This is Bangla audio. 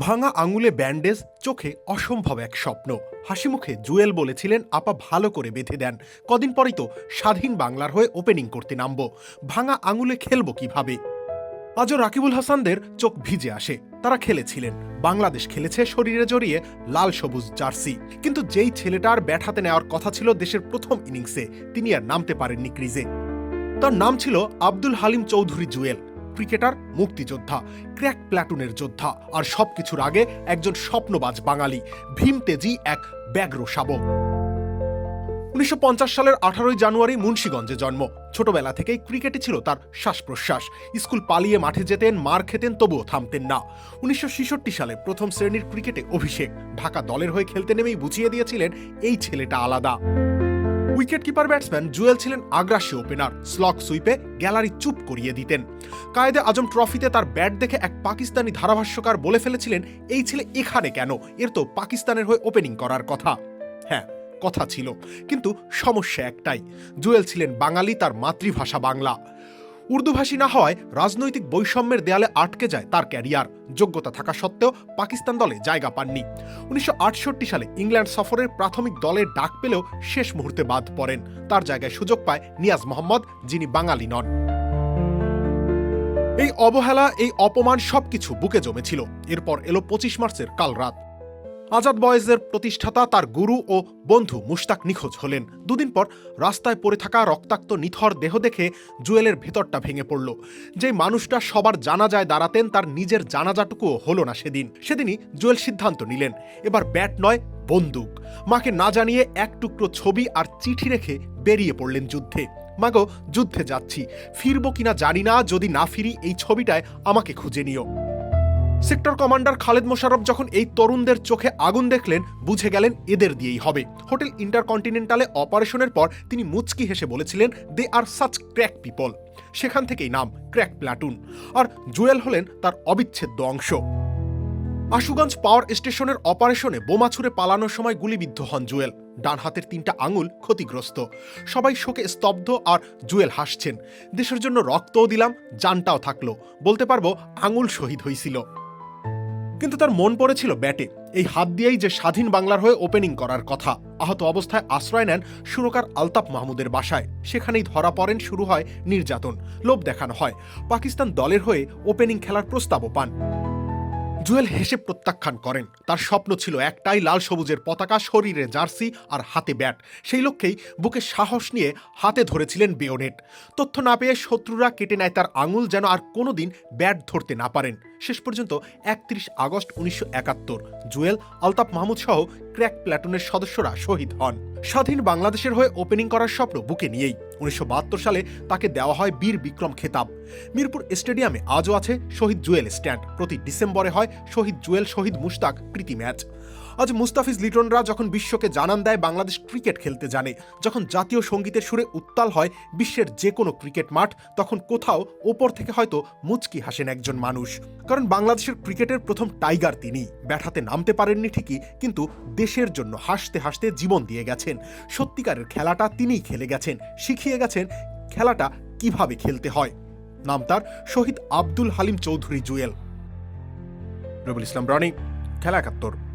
ভাঙা আঙুলে ব্যান্ডেজ, চোখে অসম্ভব এক স্বপ্ন। হাসি মুখে জুয়েল বলেছিলেন, আপা ভালো করে বেঁধে দেন। কদিন পরেই তো স্বাধীন বাংলার হয়ে ওপেনিং করতে নামবো। ভাঙা আঙুলে খেলব কীভাবে? আজও রাকিবুল হাসানদের চোখ ভিজে আসে। তারা খেলেছিলেন। বাংলাদেশ খেলেছে শরীরে জড়িয়ে লাল সবুজ জার্সি। কিন্তু যেই ছেলেটার ব্যাট হাতে নেওয়ার কথা ছিল দেশের প্রথম ইনিংসে তিনি আর নামতে পারেননি ক্রিজে। তার নাম ছিল আব্দুল হালিম চৌধুরী জুয়েল। ক্রিকেটার, মুক্তিযোদ্ধা, ক্র্যাক প্ল্যাটুনের যোদ্ধা আর সবকিছুর আগে একজন স্বপ্নবাজ বাঙালি, ভীম তেজি এক ব্যাঘ্র শাবক উনিশশো সালের আঠারোই জানুয়ারি মুন্সীগঞ্জে জন্ম। ছোটবেলা থেকেই ক্রিকেটই ছিল তার শ্বাস প্রশ্বাস স্কুল পালিয়ে মাঠে যেতেন, মার খেতেন, তবুও থামতেন না। উনিশশো ছেষট্টি সালে প্রথম শ্রেণির ক্রিকেটে অভিষেক। ঢাকা দলের হয়ে খেলতে নেমেই বুঝিয়ে দিয়েছিলেন, এই ছেলেটা আলাদা। উইকেট কিপার ব্যাটসম্যান জুয়েল ছিলেন আগ্রাসী ওপেনার স্লক সুইপে গ্যালারি চুপ করিয়ে দিতেন। কায়েদে আজম ট্রফিতে তার ব্যাট দেখে এক পাকিস্তানি ধারাভাষ্যকার বলে ফেলেছিলেন, এই ছেলে এখানে কেন? এর তো পাকিস্তানের হয়ে ওপেনিং করার কথা। হ্যাঁ কথা ছিল, কিন্তু সমস্যা একটাই। জুয়েল ছিলেন বাঙালি, তার মাতৃভাষা বাংলা। উর্দুভাষী না হওয়ায় রাজনৈতিক বৈষম্যের দেয়ালে আটকে যায় তার ক্যারিয়ার। যোগ্যতা থাকা সত্ত্বেও পাকিস্তান দলে জায়গা পাননি। উনিশশো আটষট্টি সালে ইংল্যান্ড সফরের প্রাথমিক দলের ডাক পেলেও শেষ মুহূর্তে বাদ পড়েন। তার জায়গায় সুযোগ পায় নিয়াজ মোহাম্মদ, যিনি বাঙালি নন। এই অবহেলা, এই অপমান সবকিছু বুকে জমেছিল। এরপর এলো পঁচিশ মার্চের কাল রাত। আজাদ বয়েজের প্রতিষ্ঠাতা তার গুরু ও বন্ধু মুশতাক নিখোঁজ হলেন। দুদিন পর রাস্তায় পড়ে থাকা রক্তাক্ত নিথর দেহ দেখে জুয়েলের ভেতরটা ভেঙে পড়ল। যে মানুষটা সবার জানাজায় দাঁড়াতেন, তার নিজের জানাজাটুকুও হলো না সেদিন। সেদিনই জুয়েল সিদ্ধান্ত নিলেন, এবার ব্যাট নয়, বন্দুক। মাকে না জানিয়ে এক টুকরো ছবি আর চিঠি রেখে বেরিয়ে পড়লেন যুদ্ধে। মাগো, যুদ্ধে যাচ্ছি। ফিরবো কিনা জানি না, যদি না ফিরি এই ছবিটায় আমাকে খুঁজে নিও। সেক্টর কমান্ডার খালেদ মোশারফ যখন এই তরুণদের চোখে আগুন দেখলেন, বুঝে গেলেন এদের দিয়েই হবে। হোটেল ইন্টারকন্টিনেন্টালে অপারেশনের পর তিনি মুচকি হেসে বলেছিলেন they are such crack people সেখান থেকেই নাম ক্র্যাক প্লাটুন আর জুয়েল হলেন তার অবিচ্ছেদ্য অংশ। আশুগঞ্জ পাওয়ার স্টেশনের অপারেশনে বোমা ছুড়ে পালানোর সময় গুলিবিদ্ধ হন জুয়েল। ডান হাতের তিনটা আঙুল ক্ষতিগ্রস্ত। সবাই শোকে স্তব্ধ আর জুয়েল হাসছেন। দেশের জন্য রক্তও দিলাম, জানটাও থাকল। বলতে পারব, আঙুল শহীদ হয়েছিল কিন্তু তার মন পড়েছিল ব্যাটে। এই হাত দিয়েই যে স্বাধীন বাংলার হয়ে ওপেনিং করার কথা। আহত অবস্থায় আশ্রয় নেন সুরকার আলতাফ মাহমুদের বাসায়। সেখানেই ধরা পড়েন, শুরু হয় নির্যাতন, লোভ দেখানো হয়। পাকিস্তান দলের হয়ে ওপেনিং খেলার প্রস্তাবও পান। জুয়েল হেসে প্রত্যাখ্যান করেন। তার স্বপ্ন ছিল একটাই, লাল সবুজের পতাকা, শরীরে জার্সি আর হাতে ব্যাট। সেই লক্ষ্যেই বুকে সাহস নিয়ে হাতে ধরেছিলেন বেওনেট। তথ্য না পেয়ে শত্রুরা কেটে নেয় তার আঙুল যেন আর কোনোদিন ব্যাট ধরতে না পারেন। শেষ পর্যন্ত একত্রিশ আগস্ট উনিশশো একাত্তর, জুয়েল আলতাফ মাহমুদ সহ ক্র্যাক প্ল্যাটুনের সদস্যরা শহীদ হন। স্বাধীন বাংলাদেশের হয়ে ওপেনিং করার স্বপ্ন বুকে নিয়েই উনিশশো বাহাত্তর সালে তাকে দেওয়া হয় বীর বিক্রম খেতাব। মিরপুর স্টেডিয়ামে আজও আছে শহীদ জুয়েল স্ট্যান্ড। প্রতি ডিসেম্বরে হয় শহীদ জুয়েল শহীদ মুশতাক প্রীতি ম্যাচ। আজ মুস্তাফিজ লিটনরা যখন বিশ্বকে জানান দেয় বাংলাদেশ ক্রিকেট খেলতে জানে, যখন জাতীয় সঙ্গীতের সুরে উত্তাল হয় বিশ্বের যে কোনো ক্রিকেট মাঠ, তখন কোথাও ওপর থেকে হয়তো মুচকি হাসেন একজন মানুষ। কারণ বাংলাদেশের ক্রিকেটের প্রথম টাইগার তিনি। ব্যাটাতে নামতে পারেননি ঠিকই, কিন্তু দেশের জন্য হাসতে হাসতে জীবন দিয়ে গেছেন। সত্যিকারের খেলাটা তিনিই খেলে গেছেন, শিখিয়ে গেছেন খেলাটা কীভাবে খেলতে হয়। নাম তার শহীদ আব্দুল হালিম চৌধুরী জুয়েল। রবুল ইসলাম রনি, খেলা একাত্তর।